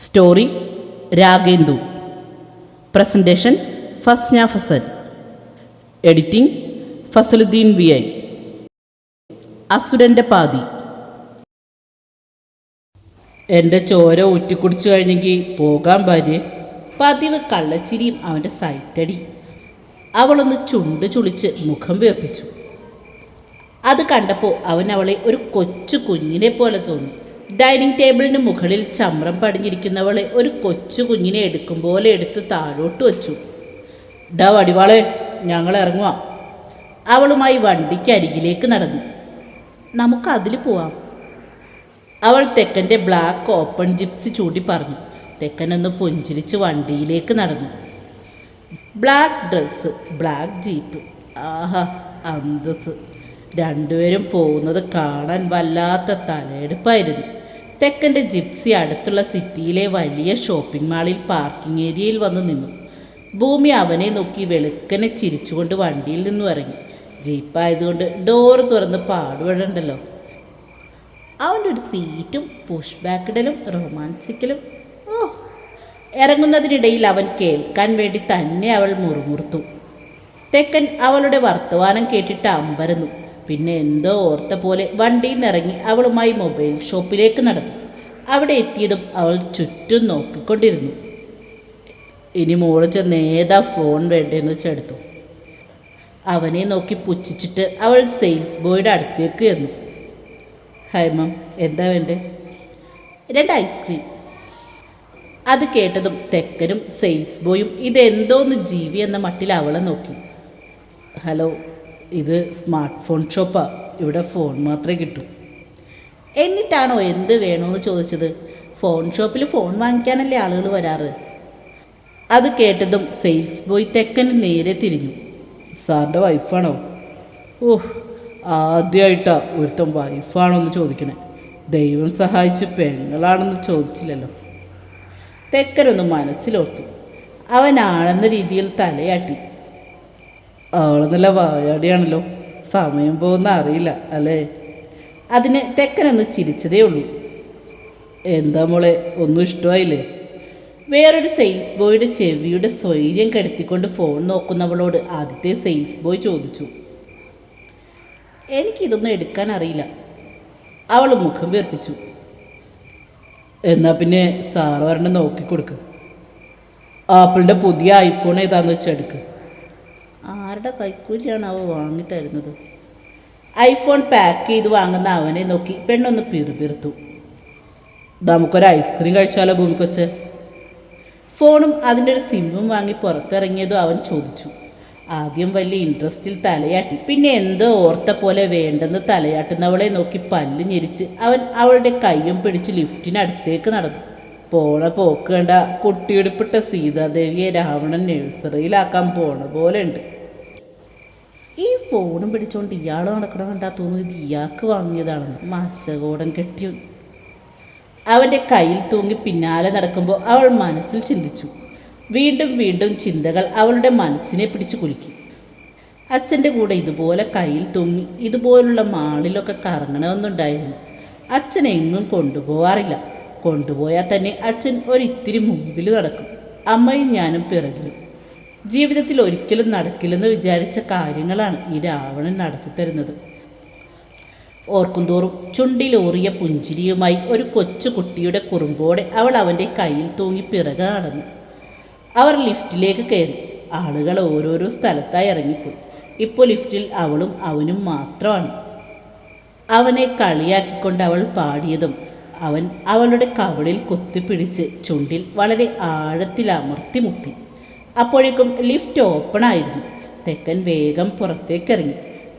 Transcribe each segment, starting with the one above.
Story Ragendu. Presentation Fasna Fasal. Editing Fasaluddin V I. അസുരന്റെ പാതി. എന്റെ ചോര ഊറ്റിക്കുടിച്ചു കഴിഞ്ഞെങ്കിൽ പോകാൻ ഭാര്യ. പതിവ് കള്ളച്ചിരിയും അവന്റെ സൈറ്റടി. അവളൊന്ന് ചുണ്ട് ചുളിച്ച് മുഖം വീർപ്പിച്ചു. അത് കണ്ടപ്പോൾ അവൻ അവളെ ഒരു കൊച്ചു കുഞ്ഞിനെ പോലെ തോന്നി. ഡൈനിങ് ടേബിളിന് മുകളിൽ ചമ്രം പടിഞ്ഞിരിക്കുന്നവളെ ഒരു കൊച്ചു കുഞ്ഞിനെ എടുക്കും പോലെ എടുത്ത് താഴോട്ട് വച്ചു. ഡാ വടിവാളെ ഞങ്ങൾ ഇറങ്ങുവാം. അവളുമായി വണ്ടിക്ക് അരികിലേക്ക് നടന്നു. നമുക്ക് അതിൽ പോവാം. അവൾ തെക്കന്റെ ബ്ലാക്ക് ഓപ്പൺ ജിപ്സി ചൂണ്ടി പറഞ്ഞു. തെക്കനൊന്ന് പുഞ്ചിരിച്ച് വണ്ടിയിലേക്ക് നടന്നു. Black dress black jeep. ആഹാ അന്തസ് രണ്ടുപേരും പോകുന്നത് കാണാൻ വല്ലാത്ത തലയെടുപ്പായിരുന്നു. തെക്കന്റെ ജിപ്സി അടുത്തുള്ള സിറ്റിയിലെ വലിയ ഷോപ്പിംഗ് മാളിൽ പാർക്കിംഗ് ഏരിയയിൽ വന്നു നിന്നു. ഭൂമി അവനെ നോക്കി വെളുക്കനെ ചിരിച്ചുകൊണ്ട് വണ്ടിയിൽ നിന്നും ഇറങ്ങി. ജീപ്പായതുകൊണ്ട് ഡോറ് തുറന്ന് പാടുപെടണ്ടല്ലോ. അവന്റെ ഒരു സീറ്റും പുഷ് ബാക്കിടലും റൊമാൻസിക്കലും ഓ. ഇറങ്ങുന്നതിനിടയിൽ അവൻ കേൾക്കാൻ വേണ്ടി തന്നെ അവൾ മുറുമുറുത്തു. തെക്കൻ അവളുടെ വർത്തമാനം കേട്ടിട്ട് അമ്പരന്നു. പിന്നെ എന്തോ ഓർത്ത പോലെ വണ്ടിയിൽ നിന്നിറങ്ങി അവളുമായി മൊബൈൽ ഷോപ്പിലേക്ക് നടന്നു. അവിടെ എത്തിയതും അവൾ ചുറ്റും നോക്കിക്കൊണ്ടിരുന്നു. ഇനി മോൾ ചെന്ന് ഏതാ ഫോൺ വേണ്ടതെന്ന് വെച്ചെടുത്തു അവനെ നോക്കി പുച്ഛിച്ചിട്ട് അവൾ സെയിൽസ് ബോയുടെ അടുത്തേക്ക് ചെന്നു. ഹായ് എന്താ വേണ്ടേ? രണ്ട് ഐസ്ക്രീം. അത് കേട്ടതും തെക്കനും സെയിൽസ് ബോയും ഇതെന്തോന്ന് ജീവി എന്ന മട്ടിൽ അവളെ നോക്കി. ഹലോ ഇത് സ്മാർട്ട് ഫോൺ ഷോപ്പാണ് ഇവിടെ ഫോൺ മാത്രമേ കിട്ടൂ. എന്നിട്ടാണോ എന്ത് വേണമെന്ന് ചോദിച്ചത്? ഫോൺ ഷോപ്പിൽ ഫോൺ വാങ്ങിക്കാനല്ലേ ആളുകൾ വരാറ്? അത് കേട്ടതും സെയിൽസ് ബോയ് തെക്കന് നേരെ തിരിഞ്ഞു. സാറിന്റെ വൈഫാണോ ഓഹ് ആദ്യമായിട്ടാ ഒരുത്തൻ വൈഫാണോ എന്ന് ചോദിക്കണേ. ദൈവം സഹായിച്ച് പെങ്ങളാണെന്ന് ചോദിച്ചില്ലല്ലോ. തെക്കനൊന്ന് മനസ്സിലോർത്തു. അവനാണെന്ന രീതിയിൽ തലയാട്ടി. ആൾ നല്ല വായാടിയാണല്ലോ. സമയം പോകുന്ന അറിയില്ല അല്ലേ? അതിന് തെക്കനൊന്ന് ചിരിച്ചതേ ഉള്ളൂ. എന്താ മോളെ ഒന്നും ഇഷ്ടമായില്ലേ? വേറൊരു സെയിൽസ് ബോയുടെ ചെവിയുടെ സ്വൈര്യം കെടുത്തിക്കൊണ്ട് ഫോൺ നോക്കുന്നവളോട് ആദ്യത്തെ സെയിൽസ് ബോയ് ചോദിച്ചു. എനിക്കിതൊന്നും എടുക്കാൻ അറിയില്ല. അവൾ മുഖം വീർപ്പിച്ചു. എന്നാൽ പിന്നെ സാറ് ഒരെണ്ണം നോക്കിക്കൊടുക്കും. ആപ്പിളിന്റെ പുതിയ ഐഫോൺ ഏതാണെന്ന് വെച്ചാൽ എടുക്ക്. ആരുടെ കൈക്കൂലിയാണ് അവ വാങ്ങിത്തരുന്നത്. ഐഫോൺ പാക്ക് ചെയ്ത് വാങ്ങുന്ന അവനെ നോക്കി പെണ്ണൊന്ന് പിറുപിറുത്തു നമുക്കൊരു ഐസ്ക്രീം കഴിച്ചാലോ ഭൂമിക്കൊച്ച്? ഫോണും അതിന്റെ ഒരു സിമ്മും വാങ്ങി പുറത്തിറങ്ങിയതും അവൻ ചോദിച്ചു. ആദ്യം വലിയ ഇൻട്രസ്റ്റിൽ തലയാട്ടി പിന്നെ എന്തോ ഓർത്ത പോലെ വേണ്ടെന്ന് തലയാട്ടുന്നവളെ നോക്കി പല്ല് ഞെരിച്ച് അവൻ അവളുടെ കൈയും പിടിച്ച് ലിഫ്റ്റിനടുത്തേക്ക് നടന്നു. പോണ പോക്കേണ്ട കുട്ടിയെടുപ്പിട്ട സീതാദേവിയെ രാവണൻ നഴ്സറിയിലാക്കാൻ പോണ പോലെ ഉണ്ട് ഫോണും പിടിച്ചോണ്ട് ഇയാൾ നടക്കണം കണ്ടാ തോന്നുന്നു ഇത് ഇയാൾക്ക് വാങ്ങിയതാണെന്ന്. മാസകോടൻ കെട്ടി. അവന്റെ കയ്യിൽ തൂങ്ങി പിന്നാലെ നടക്കുമ്പോൾ അവൾ മനസ്സിൽ ചിന്തിച്ചു. വീണ്ടും വീണ്ടും ചിന്തകൾ അവളുടെ മനസ്സിനെ പിടിച്ചു കുലുക്കി. അച്ഛന്റെ കൂടെ ഇതുപോലെ കയ്യിൽ തൂങ്ങി ഇതുപോലുള്ള മാളിലൊക്കെ കറങ്ങണമെന്നുണ്ടായിരുന്നു. അച്ഛൻ എങ്ങും കൊണ്ടുപോകാറില്ല കൊണ്ടുപോയാൽ തന്നെ അച്ഛൻ ഒരിത്തിരി മുമ്പിൽ നടക്കും. അമ്മയും ഞാനും പിറകിലും. ജീവിതത്തിൽ ഒരിക്കലും നടക്കില്ലെന്ന് വിചാരിച്ച കാര്യങ്ങളാണ് ഈ രാവണൻ നടത്തിത്തരുന്നത് ഓർക്കുന്തോറും ചുണ്ടിലോറിയ പുഞ്ചിരിയുമായി ഒരു കൊച്ചുകുട്ടിയുടെ കുറുമ്പോടെ അവൾ അവന്റെ കയ്യിൽ തൂങ്ങി പിറകെ നടന്നു. അവർ ലിഫ്റ്റിലേക്ക് കയറി. ആളുകൾ ഓരോരോ സ്ഥലത്തായി ഇറങ്ങിപ്പോയി. ഇപ്പോൾ ലിഫ്റ്റിൽ അവളും അവനും മാത്രമാണ്. അവനെ കളിയാക്കിക്കൊണ്ട് അവൾ പാടിയതും അവൻ അവളുടെ കവളിൽ കൊത്തിപ്പിടിച്ച് ചുണ്ടിൽ വളരെ ആഴത്തിൽ അമർത്തി മുത്തി അപ്പോഴേക്കും ലിഫ്റ്റ് ഓപ്പൺ ആയിരുന്നു. തെക്കൻ വേഗം പുറത്തേക്കിറങ്ങി.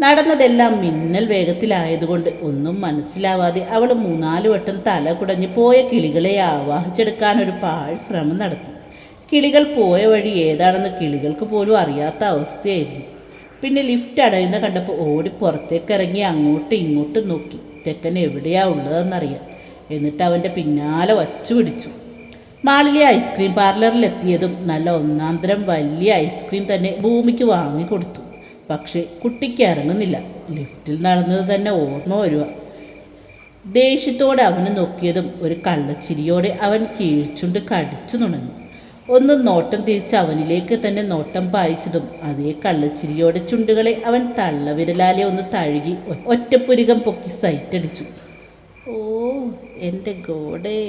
നടന്നതെല്ലാം മിന്നൽ വേഗത്തിലായതുകൊണ്ട് ഒന്നും മനസ്സിലാവാതെ അവൾ മൂന്നാൽ വട്ടം തല കുടഞ്ഞ് പോയ കിളികളെ ആവാഹിച്ചെടുക്കാൻ ഒരു പാഴ് ശ്രമം നടത്തി. കിളികൾ പോയ വഴി ഏതാണെന്ന് കിളികൾക്ക് പോലും അറിയാത്ത അവസ്ഥയായിരുന്നു. പിന്നെ ലിഫ്റ്റ് അടയുന്ന കണ്ടപ്പോൾ ഓടി പുറത്തേക്ക് ഇറങ്ങി അങ്ങോട്ടും ഇങ്ങോട്ടും നോക്കി. തെക്കൻ എവിടെയാ ഉള്ളതെന്നറിയാം എന്നിട്ട് അവന്റെ പിന്നാലെ വച്ചു പിടിച്ചു മാളിലെ ഐസ്ക്രീം പാർലറിലെത്തിയതും നല്ല ഒന്നാന്തരം വലിയ ഐസ്ക്രീം തന്നെ ഭൂമിക്ക് വാങ്ങിക്കൊടുത്തു. പക്ഷേ കുട്ടിക്ക് ഇറങ്ങുന്നില്ല. ലിഫ്റ്റിൽ നടന്നത് തന്നെ ഓർമ്മ വരുക. ദേഷ്യത്തോടെ അവനെ നോക്കിയതും ഒരു കള്ളച്ചിരിയോടെ അവൻ കീഴ്ച്ചുണ്ട് കടിച്ചു നുണഞ്ഞു. ഒന്ന് നോട്ടം തിരിച്ച് അവനിലേക്ക് തന്നെ നോട്ടം പായിച്ചതും അതേ കള്ളച്ചിരിയോടെ ചുണ്ടുകളെ അവൻ തള്ളവിരലാലെ ഒന്ന് തഴുകി ഒറ്റപ്പുരികം പൊക്കി സൈറ്റടിച്ചു. ഓ എന്റെ ഗോഡേ!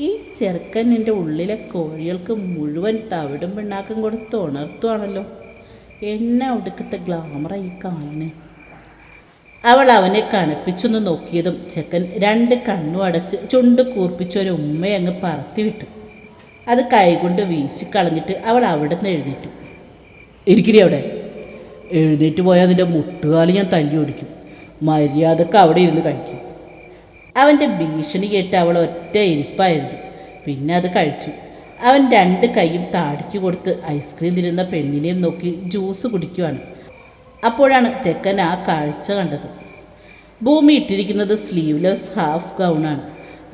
ഈ ചെറുക്കൻ എന്റെ ഉള്ളിലെ കോഴികൾക്ക് മുഴുവൻ തവിടും പിണ്ണാക്കും കൊടുത്ത് ഉണർത്തുവാണല്ലോ. എന്നെ ഒടുക്കത്തെ ഗ്ലാമറായി കാണണേ അവൾ അവനെ കനപ്പിച്ചൊന്ന് നോക്കിയതും ചെക്കൻ രണ്ട് കണ്ണു അടച്ച് ചുണ്ട് കൂർപ്പിച്ചൊരു ഉമ്മയങ്ങ് പറത്തി വിട്ടു. അത് കൈകൊണ്ട് വീശിക്കളഞ്ഞിട്ട് അവൾ അവിടെ നിന്ന് എഴുന്നേറ്റു. ഇരിക്കരി അവിടെ. എഴുന്നേറ്റ് പോയാൽ അതിന്റെ മുട്ടുകാലി ഞാൻ തല്ലി ഓടിക്കും. മര്യാദയ്ക്ക് അവിടെ ഇരുന്ന് കഴിക്കും. അവന്റെ ഭീഷണി കേട്ട് അവൾ ഒറ്റ ഇരിപ്പായിരുന്നു. പിന്നെ അത് കഴിച്ചു. അവൻ രണ്ട് കൈയും താടിക്ക് കൊടുത്ത് ഐസ്ക്രീം തിരുന്ന പെണ്ണിനെയും നോക്കി ജ്യൂസ് കുടിക്കുവാണ്. അപ്പോഴാണ് തെക്കൻ ആ കാഴ്ച കണ്ടത്. ഭൂമി ഇട്ടിരിക്കുന്നത് സ്ലീവ്ലെസ് ഹാഫ് ഗൗണാണ്.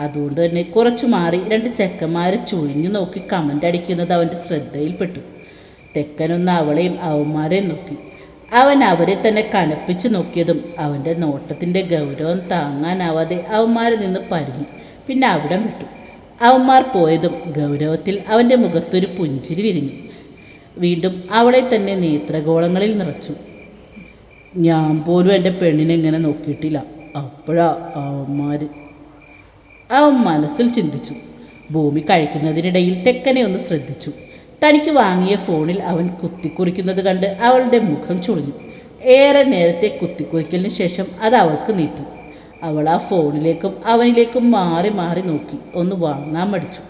അതുകൊണ്ട് തന്നെ കുറച്ചു മാറി രണ്ട് ചെക്കന്മാരെ ചുഴിഞ്ഞു നോക്കി കമന്റ് അടിക്കുന്നത് അവന്റെ ശ്രദ്ധയിൽപ്പെട്ടു. തെക്കനൊന്ന് അവളെയും അവന്മാരെയും നോക്കി. അവൻ അവരെ തന്നെ കനപ്പിച്ചു നോക്കിയതും അവന്റെ നോട്ടത്തിന്റെ ഗൗരവം താങ്ങാനാവാതെ അവന്മാരിൽ നിന്ന് പരിഞ്ഞു പിന്നെ അവിടെ വിട്ടു. അവന്മാർ പോയതും ഗൗരവത്തിൽ അവന്റെ മുഖത്തൊരു പുഞ്ചിരി വിരിഞ്ഞു. വീണ്ടും അവളെ തന്നെ നേത്രഗോളങ്ങളിൽ നിറച്ചു. ഞാൻ പോലും എന്റെ പെണ്ണിനെ ഇങ്ങനെ നോക്കിയിട്ടില്ല. അപ്പോഴാ അവന്മാർ അവൻ മനസ്സിൽ ചിന്തിച്ചു. ഭൂമി കഴിക്കുന്നതിനിടയിൽ തെക്കനെ ഒന്ന് ശ്രദ്ധിച്ചു. തനിക്ക് വാങ്ങിയ ഫോണിൽ അവൻ കുത്തിക്കുറിക്കുന്നത് കണ്ട് അവളുടെ മുഖം ചുളിഞ്ഞു. ഏറെ നേരത്തെ കുത്തിക്കുറിക്കലിന് ശേഷം അത് അവൾക്ക് നീട്ടി. അവൾ ആ ഫോണിലേക്കും അവനിലേക്കും മാറി മാറി നോക്കി. ഒന്ന് വാങ്ങാൻ മടിച്ചു.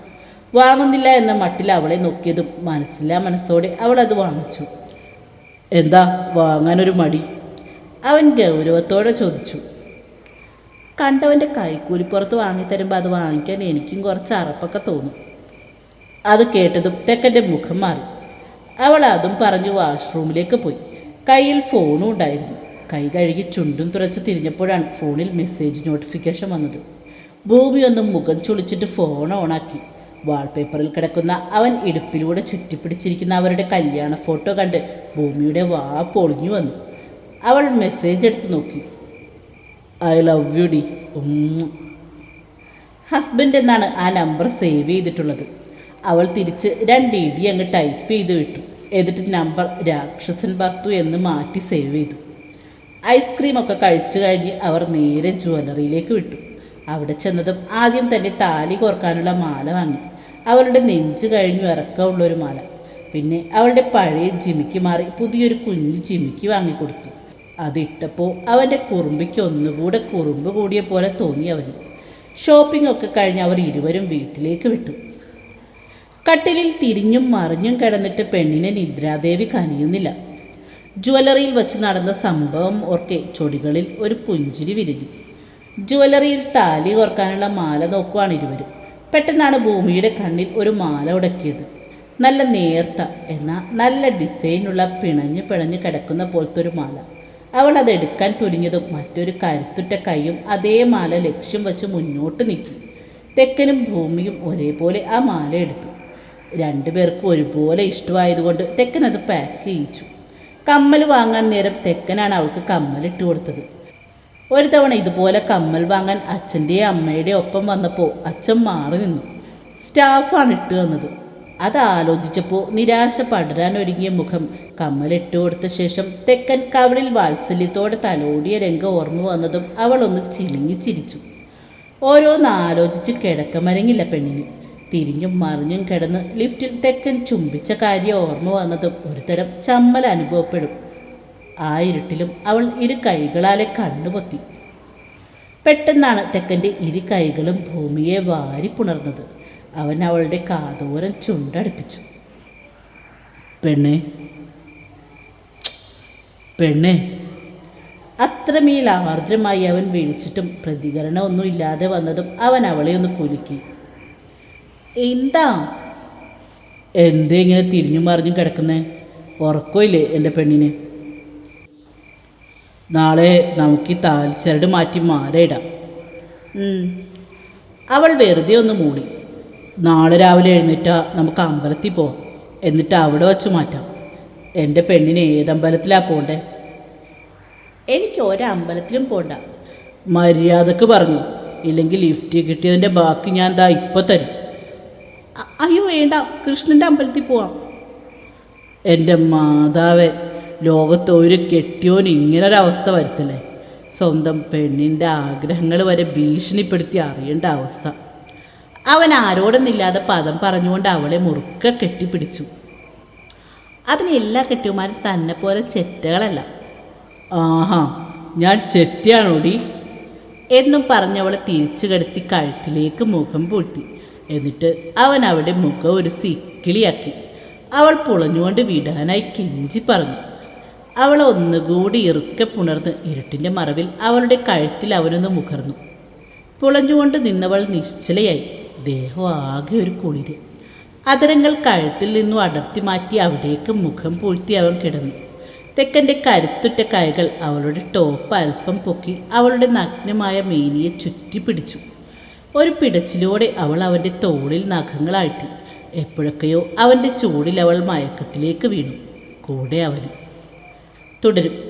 വാങ്ങുന്നില്ല എന്ന മട്ടിൽ അവളെ നോക്കിയതും മനസ്സില്ലാ മനസ്സോടെ അവൾ അത് വാങ്ങിച്ചു. എന്താ വാങ്ങാനൊരു മടി? അവൻ ഗൗരവത്തോടെ ചോദിച്ചു. കണ്ടവന്റെ കൈക്കൂലിപ്പുറത്ത് വാങ്ങിത്തരുമ്പോൾ അത് വാങ്ങിക്കാൻ എനിക്കും കുറച്ച് അറപ്പൊക്കെ തോന്നും. അത് കേട്ടതും തെക്കന്റെ മുഖം മാറി. അവൾ അതും പറഞ്ഞ് വാഷ്റൂമിലേക്ക് പോയി. കയ്യിൽ ഫോണും ഉണ്ടായിരുന്നു. കൈ കഴുകി ചുണ്ടും തുറച്ച് തിരിഞ്ഞപ്പോഴാണ് ഫോണിൽ മെസ്സേജ് നോട്ടിഫിക്കേഷൻ വന്നത്. ഭൂമി ഒന്നും മുഖം ചുളിച്ചിട്ട് ഫോൺ ഓണാക്കി. വാൾപേപ്പറിൽ കിടക്കുന്ന അവൻ ഇടുപ്പിലൂടെ ചുറ്റിപ്പിടിച്ചിരിക്കുന്ന അവരുടെ കല്യാണ ഫോട്ടോ കണ്ട് ഭൂമിയുടെ വാ പൊളിഞ്ഞു വന്നു. അവൾ മെസ്സേജ് എടുത്ത് നോക്കി. I love you D. Husband എന്നാണ് ആ നമ്പർ സേവ് ചെയ്തിട്ടുള്ളത്. അവൾ തിരിച്ച് രണ്ട് ഇടി അങ്ങ് ടൈപ്പ് ചെയ്ത് വിട്ടു. എന്നിട്ട് നമ്പർ രാക്ഷസൻ ഭർത്തു എന്ന് മാറ്റി സേവ് ചെയ്തു. ഐസ്ക്രീം ഒക്കെ കഴിച്ചു കഴിഞ്ഞ് അവർ നേരെ ജ്വല്ലറിയിലേക്ക് വിട്ടു. അവിടെ ചെന്നതും ആദ്യം തന്നെ താലി കോർക്കാനുള്ള മാല വാങ്ങി. അവളുടെ നെഞ്ച് കഴിഞ്ഞു ഇറക്കമുള്ളൊരു മാല. പിന്നെ അവളുടെ പഴയ ജിമിക്ക് മാറി പുതിയൊരു കുഞ്ഞു ജിമിക്ക് വാങ്ങിക്കൊടുത്തു. അതിട്ടപ്പോൾ അവന്റെ കുറുമ്പിക്ക് ഒന്നുകൂടെ കുറുമ്പ് കൂടിയ പോലെ തോന്നി അവന്. ഷോപ്പിംഗ് ഒക്കെ കഴിഞ്ഞ് അവർ ഇരുവരും വീട്ടിലേക്ക് വിട്ടു. കട്ടിലിൽ തിരിഞ്ഞും മറിഞ്ഞും കിടന്നിട്ട് പെണ്ണിനെ നിദ്രാദേവി കനിയുന്നില്ല. ജ്വല്ലറിയിൽ വച്ച് നടന്ന സംഭവം ഓർക്കെ ചൊടികളിൽ ഒരു പുഞ്ചിരി വിരിഞ്ഞു. ജ്വല്ലറിയിൽ താലി ഓർക്കാനുള്ള മാല നോക്കുവാണ് ഇരുവരും. പെട്ടെന്നാണ് ഭൂമിയുടെ കണ്ണിൽ ഒരു മാല ഉടക്കിയത്. നല്ല നേർത്ത എന്നാൽ നല്ല ഡിസൈനുള്ള പിണഞ്ഞു പിണഞ്ഞു കിടക്കുന്ന പോലത്തെ ഒരു മാല. അവൾ അത് എടുക്കാൻ തുനിഞ്ഞതും മറ്റൊരു കരുത്തുറ്റ കൈയും അതേ മാല ലക്ഷ്യം വെച്ച് മുന്നോട്ട് നീക്കി. തെക്കനും ഭൂമിയും ഒരേപോലെ ആ മാല എടുത്തു. രണ്ടുപേർക്കും ഒരുപോലെ ഇഷ്ടമായതുകൊണ്ട് തെക്കൻ അത് പാക്ക് ചെയ്യിച്ചു. കമ്മൽ വാങ്ങാൻ നേരം തെക്കനാണ് അവൾക്ക് കമ്മൽ ഇട്ട് കൊടുത്തത്. ഒരു തവണ ഇതുപോലെ കമ്മൽ വാങ്ങാൻ അച്ഛന്റെയും അമ്മയുടെയും ഒപ്പം വന്നപ്പോൾ അച്ഛൻ മാറി നിന്നു. സ്റ്റാഫാണ് ഇട്ട് വന്നത് അത് ആലോചിച്ചപ്പോൾ നിരാശ പടരാൻ ഒരുങ്ങിയ മുഖം കമ്മലിട്ട് കൊടുത്ത ശേഷം തെക്കൻ കവളിൽ വാത്സല്യത്തോടെ തലോടിയ രംഗം ഓർമ്മ വന്നതും അവളൊന്ന് ചിലിങ്ങി ചിരിച്ചു. ഓരോന്ന് ആലോചിച്ച് കിടക്കമരങ്ങില്ല പെണ്ണിന്. തിരിഞ്ഞും മറിഞ്ഞും കിടന്ന് ലിഫ്റ്റിൽ തെക്കൻ ചുംബിച്ച കാര്യം ഓർമ്മ വന്നതും ഒരുതരം ചമ്മൽ അനുഭവപ്പെടും. ആ ഇരുട്ടിലും അവൾ ഇരു കൈകളാലെ കണ്ണുപൊത്തി. പെട്ടെന്നാണ് തെക്കന്റെ ഇരു കൈകളും ഭൂമിയെ വാരി പുണർന്നത് അവൻ അവളുടെ കാതോരം ചുണ്ടടുപ്പിച്ചു. പെണ്ണെ പെണ്ണെ. അത്രമേൽ ആർദ്രമായി അവൻ വിളിച്ചിട്ടും പ്രതികരണമൊന്നും ഇല്ലാതെ വന്നതും അവൻ അവളെ ഒന്ന് കുലുക്കി. എന്താ? എന്തേ ഇങ്ങനെ തിരിഞ്ഞും മറിഞ്ഞും കിടക്കുന്നേ? ഉറക്കമില്ലേ എന്റെ പെണ്ണിന്? നാളെ നമുക്ക് ഈ താൽച്ചരട് മാറ്റി മാല അവൾ വെറുതെ ഒന്ന് മൂടി. നാളെ രാവിലെ എഴുന്നേറ്റാ നമുക്ക് അമ്പലത്തിൽ പോവാം. എന്നിട്ട് അവിടെ വച്ച് മാറ്റാം. എന്റെ പെണ്ണിന് ഏതമ്പലത്തിലാണ് പോണ്ടേ? എനിക്ക് ഒരമ്പലത്തിലും പോണ്ട. മര്യാദയ്ക്ക് പറഞ്ഞു. ഇല്ലെങ്കിൽ ലിഫ്റ്റ് കിട്ടിയതിന്റെ ബാക്കി ഞാൻ ദാ ഇപ്പം തരും. അയ്യോ വേണ്ട കൃഷ്ണന്റെ അമ്പലത്തിൽ പോവാം. എന്റെ മാതാവെ ലോകത്ത് ഒരു കെട്ടിയോൻ ഇങ്ങനൊരവസ്ഥ വരുത്തല്ലേ? സ്വന്തം പെണ്ണിന്റെ ആഗ്രഹങ്ങൾ വരെ ഭീഷണിപ്പെടുത്തി അറിയേണ്ട അവസ്ഥ. അവൻ ആരോടൊന്നില്ലാതെ പദം പറഞ്ഞുകൊണ്ട് അവളെ മുറുക്ക കെട്ടിപ്പിടിച്ചു. അതിന് എല്ലാ കെട്ടിയന്മാരും തന്നെ പോലെ ചെറ്റകളല്ല. ആഹാ ഞാൻ ചെറ്റിയാണോടി? എന്നും പറഞ്ഞവളെ തിരിച്ചു കിടത്തി കഴുത്തിലേക്ക് മുഖം പൂഴ്ത്തി എന്നിട്ട് അവൻ അവിടെ മുഖം ഒരു സിക്കിളിയാക്കി. അവൾ പുളഞ്ഞുകൊണ്ട് വിടാനായി കെഞ്ചി പറഞ്ഞു. അവൾ ഒന്നുകൂടി ഇറുക്കെ പുണർന്ന് ഇരുട്ടിന്റെ മറവിൽ അവളുടെ കഴുത്തിൽ അവനൊന്ന് മുഖർന്നു. പുളഞ്ഞുകൊണ്ട് നിന്നവൾ നിശ്ചലയായി. ദേഹം ആകെ ഒരു കുളിര്. അതരങ്ങൾ കഴുത്തിൽ നിന്നും അടർത്തി മാറ്റി അവിടേക്ക് മുഖം പൂഴ്ത്തി അവൻ കിടന്നു. തെക്കന്റെ കരുത്തുറ്റ കൈകൾ അവളുടെ ടോപ്പ് അല്പം പൊക്കി അവളുടെ നഗ്നമായ മേനിയെ ചുറ്റിപ്പിടിച്ചു. ഒരു പിടച്ചിലൂടെ അവൾ അവന്റെ തോളിൽ നഖങ്ങളാഴ്ത്തി. എപ്പോഴൊക്കെയോ അവന്റെ ചൂടിൽ അവൾ മയക്കത്തിലേക്ക് വീണു. കൂടെ അവനും. തുടരും.